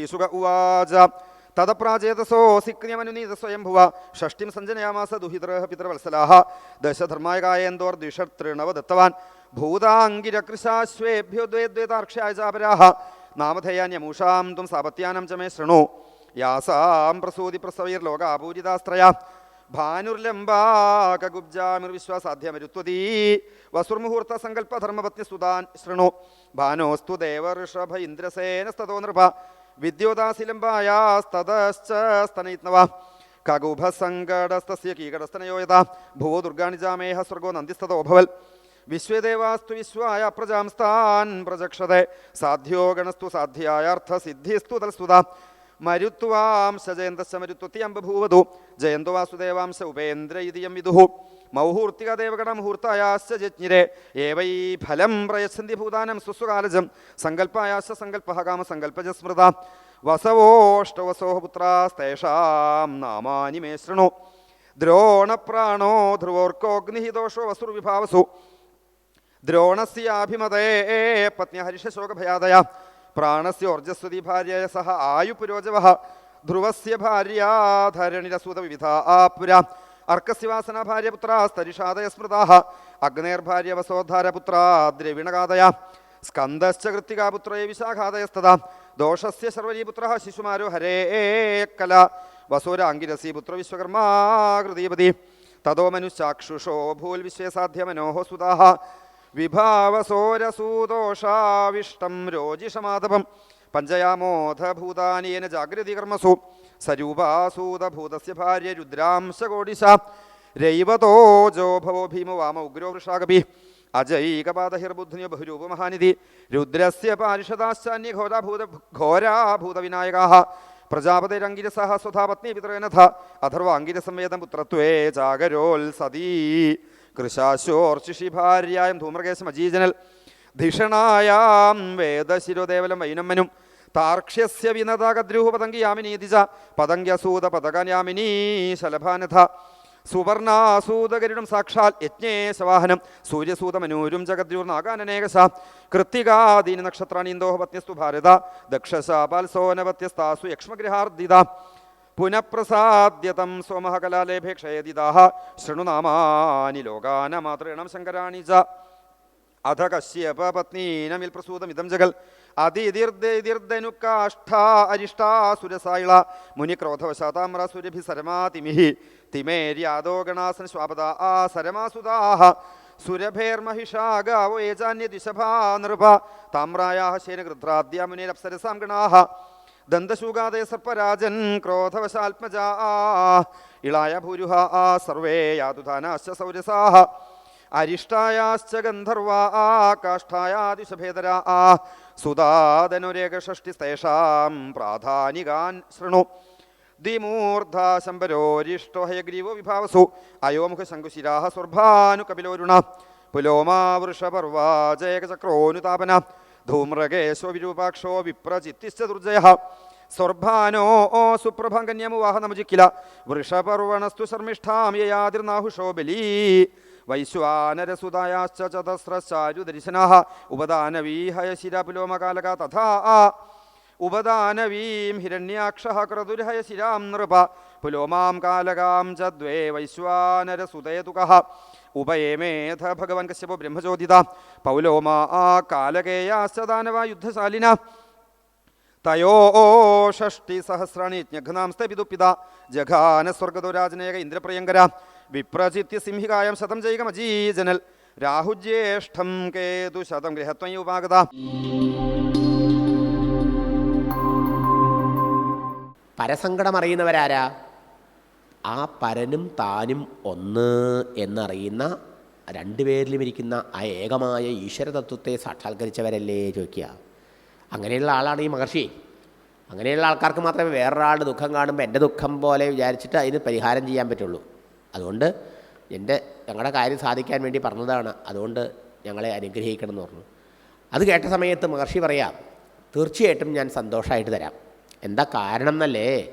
ശ്രീസുക ഉവാച. തതപ്രാചേതസോऽसि ക്രിയമനുനീത സ്വയംഭുവ. ഷഷ്ടിം സഞ്ജനയാമാസ ദുഹിതരः പിതൃവത്സലാः ദശധർമായകായേന്തോർദ്വിഷതൃണവ ദത്തവാൻ ഭൂതാങ്കിരകൃശാശ്വേഭ്യോ ദ്വേ ദ്വേതാർക്ഷ്യായ ചാപരാः നാമധേയാന്യമൂഷാം ത്വം സാപത്യാനം ച ശൃണു. യാസാം പ്രസൂതി പ്രസവൈർലോകാപൂരിതാസ്ത്രയ ഭാനുർലംബാകുബ്ജാമിർവിശ്വാസാധ്യമരുത്വതീ വസുർമുഹൂർത്ത സങ്കല്പധർമ്മപത്നി സുതാൻ ശൃണു. ഭാനോസ്തു ദേവർഷഭ ഇന്ദ്രസേനസ്തോ നൃപ. വിദ്യോദാസിലംബായാസ്തതശ്ച സ്തനയിത്നവ കകുഭസങ്കടസ്തസ്യ കീകടസ്തനയോ ഭുവോ ദുർഗാണിജാമേഹ സ്വർഗോ നന്ദിസ്തതോ ഭവൽ വിശ്വദേവാസ്തു വിശ്വായ പ്രജാംസ്താൻ പ്രചക്ഷതെ സാധ്യോ ഗണസ്തു സാധ്യായാർത്ഥസിദ്ധിസ്തു തൽസ്തുത മരുത്വാംശ ജയന്തശ മരുത്വത്തി അംബഭൂവതു ജയന്തു വാസുദേവാംശ ഉപേന്ദ്ര വിദുഹു മൗഹൂർത്തിക ദേവഗണ മുഹൂർത്തായാശ്ച ജജ്ഞിരെ ഏവൈ ഫലം പ്രയച്ഛന്തി ഭൂതാനം സുസ്വകാലജം സങ്കല്പായാശ്ച സങ്കല്പ കാമ സ്മൃത വസവോഷ്ടവസോ പുത്രാസ്തേഷാം നാമാനി മേ ശൃണു. ദ്രോണപ്രാണോ ധ്രുവോർക്കോഗ്നി ദോഷോ വസുർവിഭാവസു. ദ്രോണസ്യാഭിമതേ പത്നിഹരിഷശോകഭയാദയ പ്രാണസ്യോർജസ്വതി ഭാര്യ സഹ ആയുപുരോജവ ധ്രുവസ്യ ഭാര്യ ധരണിരസൂത വിവിധ ആപുര. അർക്കസ്യ ഭാര്യപുത്ര സ്തരിഷാദയ സ്മൃതാഹ സ്മൃതാ അഗ്നേർഭാര്യ വസോദ്ധാര പുത്രാ ദ്രവിണകാദയ സ്കന്ദശ്ച കൃത്തികാപുത്രേ വിശാഖാദയസ്തദാ ദോഷസ്യ ശർവരീപുത്ര ശിശുമാരോ ഹരേ കല വസോരാങ്കിരസി പുത്ര വിശ്വകർമാകൃതീപതി തതോ മനുശാക്ഷുഷോ ഭൂൽ വിശ്വസാധ്യ മനോഹ സുതാഹ വിഭാവസോരസൂദോഷാവിഷ്ടം രോജിഷമാധവം പഞ്ചയാമോധ ഭൂതാനേന ജാഗ്രതി കർമ്മസു സരൂപാസൂതഭൂതസ്യ ഭാര്യ രുദ്രാംശകോടിശ. രൈവതോജോ ഭവോ ഭീമോ വാമ ഉഗ്രോ വൃഷാകപി അജൈകപാദഹിർബുദ്ധിന്യോ ബഹുരൂപമഹാനിധി രുദ്രസ്യ പാരിഷദാശ്ചാന്യ ഘോരാഭൂത ഘോരാഭൂതവിനായകാः പ്രജാപതിരങ്കിരസഹ സ്വധാപത്നി പിതൃനഥ അഥർവാങ്കിരസംവേദം പുത്രത്വേ ജാഗരോൽസതീ സതീ. കൃശാശോർച്ചിഷി ഭാര്യായം ധൂമ്രകേശം അജീജനൽ ധിഷണായാം വേദശിരോദേവലം വൈനമ്മനും. താർക്ഷ്യസ്യ വിനതാകദ്രൂഹ പതങ്കി യാമിനീതിജ പതങ്ക്യസൂത പതകയാമിനീ ശലഭാനഥ. സുവർണാസൂതകരിടും സാക്ഷാൽ യജ്ഞേശവാഹനം സൂര്യസൂതമനൂരും ജഗദ്രൂർ നാഗാനനേകശ. കൃത്തികാദീനി നക്ഷത്രാണി ഇന്ദോഹ പത്യസ്തു ഭാരത. ദക്ഷശാപാൽസോനപത്യസ്താസു യക്ഷ്മഗൃഹാർദിത പുനഃപ്രസാദ്യതം സോമഹകലാലേഭേ ക്ഷയതിദാഹ. ശൃണുനാമാനി ലോകാനമാതൃണം ശങ്കരാണി ച അധ കശ്യപ പത്നീനമിൽ പ്രസൂതമിതം ജഗൽ. അതിർദ്ദനുക്കാഷ്ഠാ അരിഷ്ടാസുരസായിള മുനിക്രോധവശാതാമ്ര സരമാതിമിഹി തിമേര്യാദോ ശ്വാപദ ആ സരമാസുതാഹ സുരഭേർമഹിഷാഗാവോ നൃപ. താമ്രായാഹ ശേനഗൃധ്രാദ്യ മുനിരപ്സരസാം ഗണാഹ. ദന്തശൂകാദയ സർപ്പരാജൻ ക്രോധവശാത്മജാ ഇളായ ഭൂരുഹ ആ സർവേ യാതുധാനാശ്ച സൗരസാഹ. അരിഷ്ടായാശ്ച ഗന്ധർവാ ആ കാഷ്ഠായാദിശഭേദരാ ആ സുതാതനുരേഖഷ്ടിസ്തേഷാം പ്രാധാനികാൻ ശൃണു. ദ്വിമൂർധാ ശംബരോരിഷ്ടോ ഹയഗ്രീവോ വിഭാവസു അയോമുഖ ശങ്കുശിരാഹ സ്വർഭാനു കപിലോരുണ പുലോമാ വൃഷപർവാജയചക്രോനുതാപന ധൂമ്രകേശോ വിരൂപാക്ഷോ വിപ്രചിത്തിശ്ച ദുർജയ സ്വർഭാനോ ഓ സുപ്രഭങ്കന്യമുവാഹ നമുജിക്കില വൃഷപർവണസ്തു ശർമ്മിഷ്ഠാം യയാതിർനാഹുഷോ ബലീ. വൈശ്വാനരസുതായാശ്ച ചതസ്രശാരുദർശനാः ഉപദാനവീഹയശിരപുലോമകാലക തഥാ ഉപദാനവീം ഹിരണ്യാക്ഷ ക്രതുരഹയശിരാം നൃപ പുലോമാം കാലകാം ച ദ്വേ വൈശ്വാനരസുതയതുക ഉപയേമേധ ഭഗവൻ കശ്യപ ബ്രഹ്മചോദിത പൗലോമ ആ കാലകേയാശ്ചദാനവ യുദ്ധശാലിന തയോ ഷഷ്ടി സഹസ്രാണി യജ്ഞഘ്നാം സ്തപിതുപ്പിത ജഘാന സ്വർഗദുരാജനേക ഇന്ദ്രപ്രിയങ്കര വിപ്രചിത്യ സിംഹികായം ശതം ജൈകമജീജനൽ രാഹുജ്യേഷ്ഠം കേതു ശതം ഗൃഹത്വം ഉപാഗത പരസങ്കടം അറിയുന്നവരാരാ? ആ പരനും താനും ഒന്ന് എന്നറിയുന്ന രണ്ടുപേരിലും ഇരിക്കുന്ന ആ ഏകമായ ഈശ്വരതത്വത്തെ സാക്ഷാത്കരിച്ചവരല്ലേ ചോദിക്കുക. അങ്ങനെയുള്ള ആളാണ് ഈ മഹർഷി. അങ്ങനെയുള്ള ആൾക്കാർക്ക് മാത്രമേ വേറൊരാളുടെ ദുഃഖം കാണുമ്പോൾ എന്റെ ദുഃഖം പോലെ വിചാരിച്ചിട്ട് അതിന് പരിഹാരം ചെയ്യാൻ പറ്റുള്ളൂ. അതുകൊണ്ട് എന്റെ ഞങ്ങളുടെ കാര്യം സാധിക്കാൻ വേണ്ടി പറഞ്ഞതാണ്. അതുകൊണ്ട് ഞങ്ങളെ അനുഗ്രഹിക്കണം എന്ന് പറഞ്ഞു. അത് കേട്ട സമയത്ത് മഹർഷി പറയാം തീർച്ചയായിട്ടും ഞാൻ സന്തോഷമായിട്ട് തരാം. എന്താ കാരണം എന്നല്ലേ?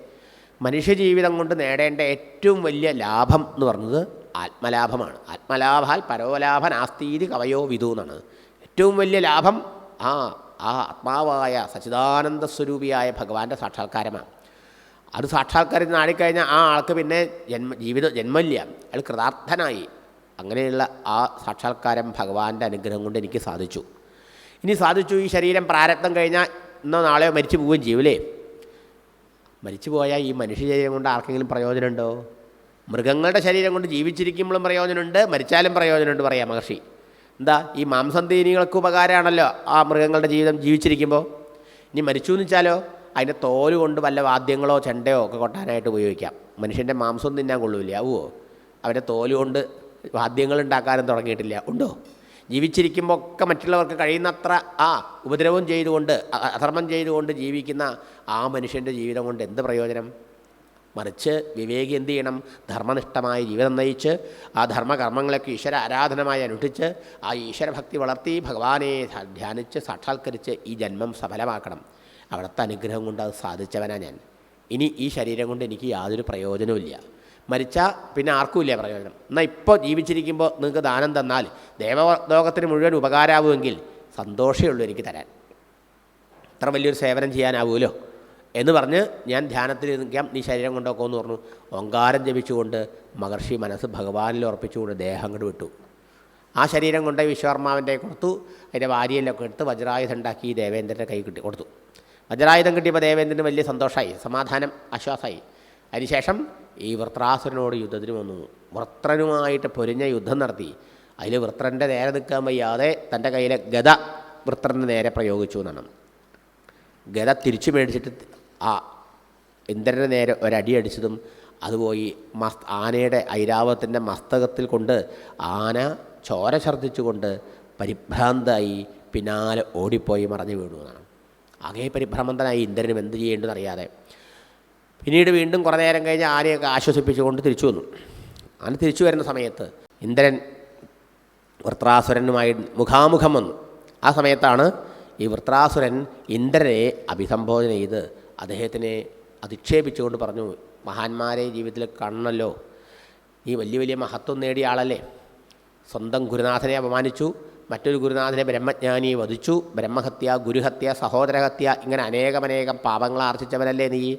മനുഷ്യജീവിതം കൊണ്ട് നേടേണ്ട ഏറ്റവും വലിയ ലാഭം എന്ന് പറഞ്ഞത് ആത്മലാഭമാണ്. ആത്മലാഭാൽ പരോലാഭ നാസ്തീതി കവയോ വിധു എന്നാണ്. ഏറ്റവും വലിയ ലാഭം ആ ആ ആത്മാവായ സച്ചിദാനന്ദ സ്വരൂപിയായ ഭഗവാന്റെ സാക്ഷാത്കാരമാണ്. അത് സാക്ഷാത്കാരം നാടിക്കഴിഞ്ഞാൽ ആ ആൾക്ക് പിന്നെ ജന്മ ജീവിത ജന്മമില്ല. അയാൾ കൃതാർത്ഥനായി. അങ്ങനെയുള്ള ആ സാക്ഷാത്കാരം ഭഗവാന്റെ അനുഗ്രഹം കൊണ്ട് എനിക്ക് സാധിച്ചു. ഇനി സാധിച്ചു ഈ ശരീരം പ്രാരബ്ധം കഴിഞ്ഞാൽ ഇന്നോ നാളെയോ മരിച്ചു പോവുകയും ചെയ്യൂലേ മരിച്ചു പോയാൽ ഈ മനുഷ്യ ശരീരം കൊണ്ട് ആർക്കെങ്കിലും പ്രയോജനമുണ്ടോ? മൃഗങ്ങളുടെ ശരീരം കൊണ്ട് ജീവിച്ചിരിക്കുമ്പോഴും പ്രയോജനമുണ്ട് മരിച്ചാലും പ്രയോജനമുണ്ട് പറയാം മഹർഷി. എന്താ? ഈ മാംസം തീനികൾക്ക് ഉപകാരമാണല്ലോ ആ മൃഗങ്ങളുടെ ജീവിതം ജീവിച്ചിരിക്കുമ്പോൾ ഇനി മരിച്ചു എന്ന് വെച്ചാലോ? അതിന്റെ തോൽ കൊണ്ട് വല്ല വാദ്യങ്ങളോ ചെണ്ടയോ ഒക്കെ കൊട്ടാനായിട്ട് ഉപയോഗിക്കാം. മനുഷ്യന്റെ മാംസം തിന്നാൻ കൊള്ളൂല ആവുമോ അവന്റെ തോൽ കൊണ്ട് വാദ്യങ്ങൾ ഉണ്ടാക്കാനും തുടങ്ങിയിട്ടില്ല. ഉണ്ടോ? ജീവിച്ചിരിക്കുമ്പോൾ ഒക്കെ മറ്റുള്ളവർക്ക് കഴിയുന്നത്ര ആ ഉപദ്രവം ചെയ്തുകൊണ്ട് അധർമ്മം ചെയ്തുകൊണ്ട് ജീവിക്കുന്ന ആ മനുഷ്യന്റെ ജീവിതം കൊണ്ട് എന്ത് പ്രയോജനം? മറിച്ച് വിവേകി എന്ത് ചെയ്യണം? ധർമ്മനിഷ്ഠമായ ജീവിതം നയിച്ച് ആ ധർമ്മകർമ്മങ്ങളൊക്കെ ഈശ്വര ആരാധനമായി അനുഷ്ഠിച്ച് ആ ഈശ്വരഭക്തി വളർത്തി ഭഗവാനെ ധ്യാനിച്ച് സാക്ഷാത്കരിച്ച് ഈ ജന്മം സഫലമാക്കണം. അവിടുത്തെ അനുഗ്രഹം കൊണ്ട് അത് സാധിച്ചവനാണ് ഞാൻ. ഇനി ഈ ശരീരം കൊണ്ട് എനിക്ക് യാതൊരു പ്രയോജനവുമില്ല മരിച്ചാൽ പിന്നെ ആർക്കുമില്ല പ്രയോജനം. എന്നാൽ ഇപ്പോൾ ജീവിച്ചിരിക്കുമ്പോൾ നിങ്ങൾക്ക് ദാനം തന്നാൽ ദേവലോകത്തിന് മുഴുവൻ ഉപകാരമാവുമെങ്കിൽ സന്തോഷമേ ഉള്ളൂ എനിക്ക് തരാൻ. ഇത്ര വലിയൊരു സേവനം ചെയ്യാനാവുമല്ലോ? എന്ന് പറഞ്ഞ് ഞാൻ ധ്യാനത്തിൽ നിൽക്കാം നീ ശരീരം കൊണ്ടൊക്കെ എന്ന് പറഞ്ഞു ഓങ്കാരം ജപിച്ചുകൊണ്ട് മഹർഷി മനസ്സ് ഭഗവാനിൽ ഉറപ്പിച്ചുകൊണ്ട് ദേഹം അങ്ങോട്ട് വിട്ടു. ആ ശരീരം കൊണ്ട് വിശ്വകർമാവിന്റെ കൊടുത്തു. അതിന്റെ വാരിയെല്ലൊക്കെ എടുത്ത് വജ്രായുധം ഉണ്ടാക്കി ദേവേന്ദ്രന്റെ കൈ കിട്ടി കൊടുത്തു. വജ്രായുധം കിട്ടിയപ്പോൾ ദേവേന്ദ്രന് വലിയ സന്തോഷമായി സമാധാനം ആശ്വാസമായി. അതിനുശേഷം ഈ വൃത്രാസുരനോട് യുദ്ധത്തിന് വന്നു. വൃത്രനുമായിട്ട് പൊരിഞ്ഞ യുദ്ധം നടത്തി. അതിൽ വൃത്രന്റെ നേരെ നിൽക്കാൻ വയ്യാതെ തന്റെ കയ്യിലെ ഗത വൃത്രന്റെ നേരെ പ്രയോഗിച്ചു എന്നാണ്. ഗത തിരിച്ചു മേടിച്ചിട്ട് ആ ഇന്ദ്രന്റെ നേരെ ഒരടി അടിച്ചതും അതുപോയി മസ് ആനയുടെ ഐരാവത്തിന്റെ മസ്തകത്തിൽ കൊണ്ട് ആന ചോര ഛർദ്ദിച്ചുകൊണ്ട് പരിഭ്രാന്തായി പിന്നാലെ ഓടിപ്പോയി മറഞ്ഞു വീണു എന്നാണ്. ആകെ പരിഭ്രമന്തനായി ഇന്ദ്രനും എന്ത് ചെയ്യേണ്ടതെന്ന് അറിയാതെ. പിന്നീട് വീണ്ടും കുറേ നേരം കഴിഞ്ഞ് ആനയൊക്കെ ആശ്വസിപ്പിച്ചുകൊണ്ട് തിരിച്ചു വന്നു. ആന തിരിച്ചു വരുന്ന സമയത്ത് ഇന്ദ്രൻ വൃത്രാസുരനുമായി മുഖാമുഖം വന്നു. ആ സമയത്താണ് ഈ വൃത്രാസുരൻ ഇന്ദ്രനെ അഭിസംബോധന ചെയ്ത് അദ്ദേഹത്തിനെ അധിക്ഷേപിച്ചുകൊണ്ട് പറഞ്ഞു മഹാന്മാരെ ജീവിതത്തിൽ കാണണമല്ലോ ഈ വലിയ വലിയ മഹത്വം നേടിയ ആളല്ലേ. സ്വന്തം ഗുരുനാഥനെ അപമാനിച്ചു. മറ്റൊരു ഗുരുനാഥനെ ബ്രഹ്മജ്ഞാനിയെ വധിച്ചു. ബ്രഹ്മഹത്യ ഗുരുഹത്യ സഹോദരഹത്യ ഇങ്ങനെ അനേകമനേകം പാപങ്ങൾ ആർജിച്ചവനല്ലേ നീ?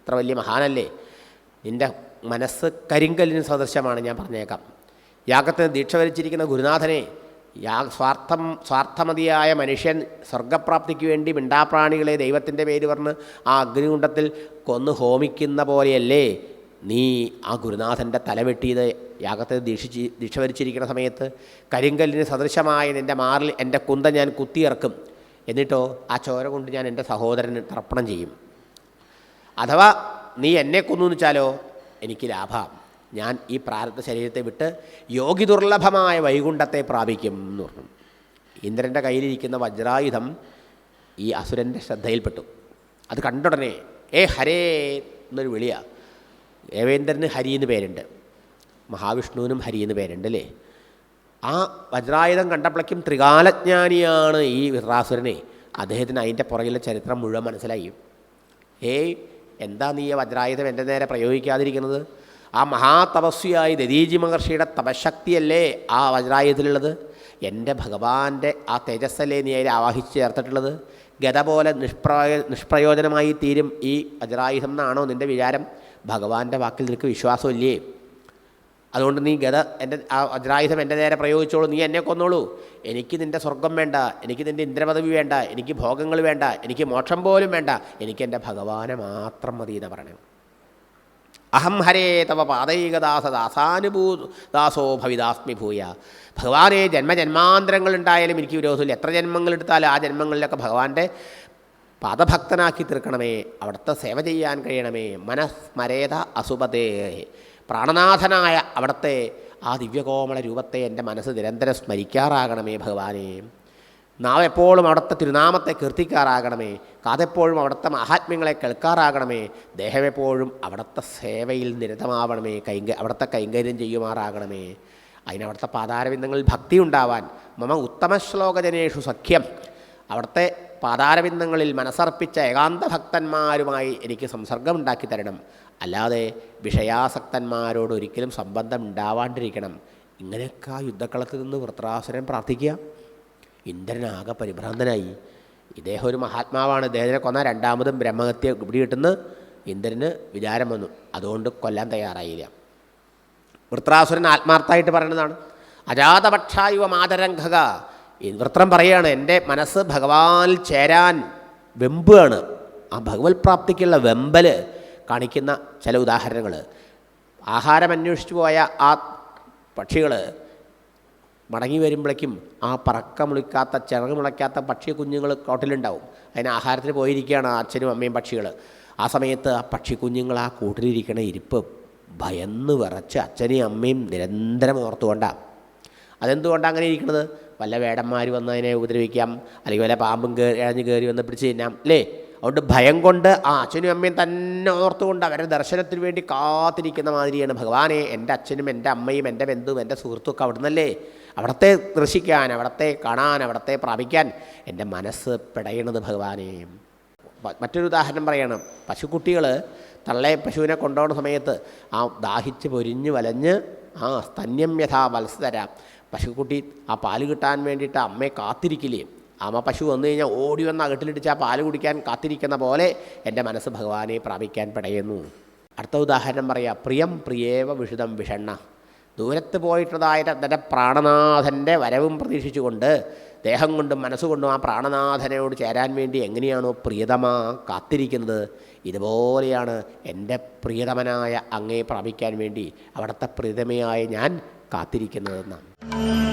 ഇത്ര വലിയ മഹാനല്ലേ? നിന്റെ മനസ്സ് കരിങ്കല്ലിന് സദൃശമാണ് ഞാൻ പറഞ്ഞേക്കാം. യാഗത്തിന് ദീക്ഷ വരിച്ചിരിക്കുന്ന ഗുരുനാഥനെ യാ സ്വാർത്ഥം സ്വാർത്ഥമതിയായ മനുഷ്യൻ സ്വർഗപ്രാപ്തിക്ക് വേണ്ടി മിണ്ടാപ്രാണികളെ ദൈവത്തിന്റെ പേര് പറഞ്ഞ് ആ അഗ്നികുണ്ടത്തിൽ കൊന്നു ഹോമിക്കുന്ന പോലെയല്ലേ നീ ആ ഗുരുനാഥന്റെ തലവെട്ടിയത്? യാഗത്തിന് ദീക്ഷിച്ച് ദീക്ഷ വരിച്ചിരിക്കുന്ന സമയത്ത് കരിങ്കല്ലിന് സദൃശമായ നിന്റെ മാറിൽ എന്റെ കുന്ത ഞാൻ കുത്തിയിറക്കും. എന്നിട്ടോ ആ ചോര കൊണ്ട് ഞാൻ എന്റെ സഹോദരന് തർപ്പണം ചെയ്യും. അഥവാ നീ എന്നെ കൊന്നു എന്ന് വെച്ചാലോ എനിക്ക് ലാഭം. ഞാൻ ഈ പ്രാരബ്ധ ശരീരത്തെ വിട്ട് യോഗി ദുർലഭമായ വൈകുണ്ഠത്തെ പ്രാപിക്കും എന്ന് പറഞ്ഞു. ഇന്ദ്രന്റെ കയ്യിലിരിക്കുന്ന വജ്രായുധം ഈ അസുരന്റെ ശ്രദ്ധയിൽപ്പെട്ടു. അത് കണ്ടുടനെ ഏ ഹരേ എന്നൊരു വിളിയാണ് ദേവേന്ദ്രന് ഹരി എന്ന് പേരുണ്ട്. മഹാവിഷ്ണുവിനും ഹരി എന്ന് പേരുണ്ട് ആ വജ്രായുധം കണ്ടപ്പോഴേക്കും ത്രികാലജ്ഞാനിയാണ് ഈ വിറാസുരനെ അദ്ദേഹത്തിന് അതിന്റെ പുറകിലെ ചരിത്രം മുഴുവൻ മനസ്സിലായി. ഏയ് എന്താ നീ ഈ വജ്രായുധം എന്റെ നേരെ പ്രയോഗിക്കാതിരിക്കുന്നത്? ആ മഹാതപസ്വിയായി ദദീജി മഹർഷിയുടെ തപശക്തിയല്ലേ ആ വജ്രായുധത്തിലുള്ളത്? എന്റെ ഭഗവാന്റെ ആ തേജസ്സല്ലേ നീ അതിൽ ആവാഹിച്ച് ചേർത്തിട്ടുള്ളത്? ഗത പോലെ നിഷ്പ്രയോ നിഷ്പ്രയോജനമായി തീരും ഈ വജ്രായുധം എന്നാണോ നിന്റെ വിചാരം? ഭഗവാന്റെ വാക്കിൽ നിനക്ക് വിശ്വാസമില്ലേ? അതുകൊണ്ട് നീ ഗത എന്റെ ആ വജ്രായുധം എന്റെ നേരെ പ്രയോഗിച്ചോളൂ. നീ എന്നെ കൊന്നോളൂ. എനിക്ക് നിന്റെ സ്വർഗം വേണ്ട എനിക്ക് നിന്റെ ഇന്ദ്രപദവി വേണ്ട എനിക്ക് ഭോഗങ്ങൾ വേണ്ട എനിക്ക് മോക്ഷം പോലും വേണ്ട. എനിക്ക് എന്റെ ഭഗവാനെ മാത്രം മതി എന്ന് പറയണം. അഹം ഹരേ തവ പാതൈകദാസ ദാസാനുഭൂ ദാസോ ഭവിദാസ്മി ഭൂയ. ഭഗവാനെ ജന്മജന്മാന്തരങ്ങൾ ഉണ്ടായാലും എനിക്ക് വിരോധമില്ല. എത്ര ജന്മങ്ങൾ എടുത്താലും ആ ജന്മങ്ങളിലൊക്കെ ഭഗവാന്റെ പാദഭക്തനാക്കി തീർക്കണമേ. അവിടുത്തെ സേവ ചെയ്യാൻ കഴിയണമേ. മനസ്മരേത അസുപതേ. പ്രാണനാഥനായ അവിടുത്തെ ആ ദിവ്യകോമള രൂപത്തെ എന്റെ മനസ്സ് നിരന്തരം സ്മരിക്കാറാകണമേ ഭഗവാനെ. നാം എപ്പോഴും അവിടുത്തെ തിരുനാമത്തെ കീർത്തിക്കാറാകണമേ. കാതെപ്പോഴും അവിടുത്തെ മഹാത്മ്യങ്ങളെ കേൾക്കാറാകണമേ. ദേഹമെപ്പോഴും അവിടുത്തെ സേവയിൽ നിരതമാവണമേ. കൈങ്ക അവിടുത്തെ കൈങ്കര്യം ചെയ്യുമാറാകണമേ. അതിനവിടുത്തെ പാതാരവിന്ദങ്ങളിൽ ഭക്തി ഉണ്ടാവാൻ മമ ഉത്തമ ശ്ലോകജനേഷു സഖ്യം. അവിടുത്തെ പാതാരവിന്ദങ്ങളിൽ മനസ്സർപ്പിച്ച ഏകാന്ത ഭക്തന്മാരുമായി എനിക്ക് സംസർഗമുണ്ടാക്കി തരണം. അല്ലാതെ വിഷയാസക്തന്മാരോട് ഒരിക്കലും സംബന്ധം ഉണ്ടാവാണ്ടിരിക്കണം ഇങ്ങനെയൊക്കെ ആ യുദ്ധക്കളത്തിൽ നിന്ന് വൃത്രാസുരൻ പ്രാർത്ഥിക്കുക. ഇന്ദ്രനാകെ പരിഭ്രാന്തനായി. ഇദ്ദേഹം ഒരു മഹാത്മാവാണ്. ഇദ്ദേഹത്തിനെ കൊന്നാൽ രണ്ടാമതും ബ്രഹ്മഹത്യ പിടികിട്ടുന്ന ഇന്ദ്രന് വിചാരം വന്നു. അതുകൊണ്ട് കൊല്ലാൻ തയ്യാറായില്ല. വൃത്രാസുരൻ ആത്മാർത്ഥമായിട്ട് പറയുന്നതാണ്. അജാതപക്ഷായുവ മാതരംഗക. വൃത്രം പറയുകയാണ് എന്റെ മനസ്സ് ഭഗവാനിൽ ചേരാൻ വെമ്പുകയാണ്. ആ ഭഗവത് പ്രാപ്തിക്കുള്ള വെമ്പൽ കാണിക്കുന്ന ചില ഉദാഹരണങ്ങൾ. ആഹാരം അന്വേഷിച്ചു പോയ ആ പക്ഷികൾ മടങ്ങി വരുമ്പോഴേക്കും ആ പറക്കമുളിക്കാത്ത ചിറക് മുളയ്ക്കാത്ത പക്ഷി കുഞ്ഞുങ്ങൾ കോട്ടിലുണ്ടാവും. അതിന് ആഹാരത്തിന് പോയിരിക്കുകയാണ് അച്ഛനും അമ്മയും പക്ഷികൾ. ആ സമയത്ത് ആ പക്ഷി കുഞ്ഞുങ്ങൾ ആ കൂട്ടിലിരിക്കണ ഇരിപ്പ് ഭയന്ന് വിറച്ച് അച്ഛനെയും അമ്മയും നിരന്തരം ഓർത്തുകൊണ്ടാണ് അതെന്തുകൊണ്ടാണ് അങ്ങനെ ഇരിക്കുന്നത് വല്ല വേടന്മാർ വന്ന് അതിനെ ഉപദ്രവിക്കാം. അല്ലെങ്കിൽ വല്ല പാമ്പും കയറി ഇഴഞ്ഞ് കയറി വന്ന് പിടിച്ച് തിന്നാം. അല്ലേ അതുകൊണ്ട് ഭയം കൊണ്ട് ആ അച്ഛനും അമ്മയും തന്നെ ഓർത്തുകൊണ്ട് അവരുടെ ദർശനത്തിന് വേണ്ടി കാത്തിരിക്കുന്ന മാതിരിയാണ് ഭഗവാനെ. എന്റെ അച്ഛനും എന്റെ അമ്മയും എന്റെ ബന്ധുവും എന്റെ സുഹൃത്തുമൊക്കെ അവിടുന്നല്ലേ? അവിടത്തെ ദർശിക്കാൻ അവിടത്തെ കാണാൻ അവിടത്തെ പ്രാപിക്കാൻ എന്റെ മനസ്സ് പിടയണത് ഭഗവാനെ. മറ്റൊരു ഉദാഹരണം പറയണം. പശുക്കുട്ടികൾ തള്ളയെ പശുവിനെ കൊണ്ടുപോകുന്ന സമയത്ത് ആ ദാഹിച്ച് പൊരിഞ്ഞ് വലഞ്ഞ് ആ സ്തന്യം യഥാ മത്സര പശുക്കുട്ടി ആ പാൽ കിട്ടാൻ വേണ്ടിയിട്ട് അമ്മയെ കാത്തിരിക്കില്ലേ? അമ്മ പശു വന്നു കഴിഞ്ഞാൽ ഓടി വന്ന് അകട്ടിലിടിച്ച് ആ പാൽ കുടിക്കാൻ കാത്തിരിക്കുന്ന പോലെ എന്റെ മനസ്സ് ഭഗവാനെ പ്രാപിക്കാൻ പടയുന്നു. അടുത്ത ഉദാഹരണം പറയാം. പ്രിയം പ്രിയേവ വിഷുതം വിഷണ്ണ. ദൂരത്ത് പോയിട്ടുള്ളതായ തന്റെ പ്രാണനാഥന്റെ വരവും പ്രതീക്ഷിച്ചുകൊണ്ട് ദേഹം കൊണ്ടും മനസ്സുകൊണ്ടും ആ പ്രാണനാഥനോട് ചേരാൻ വേണ്ടി എങ്ങനെയാണോ പ്രിയതമാ കാത്തിരിക്കുന്നത്? ഇതുപോലെയാണ് എന്റെ പ്രിയതമനായ അങ്ങയെ പ്രാപിക്കാൻ വേണ്ടി അവിടുത്തെ പ്രിയതമയായ ഞാൻ കാത്തിരിക്കുന്നതെന്നാണ്.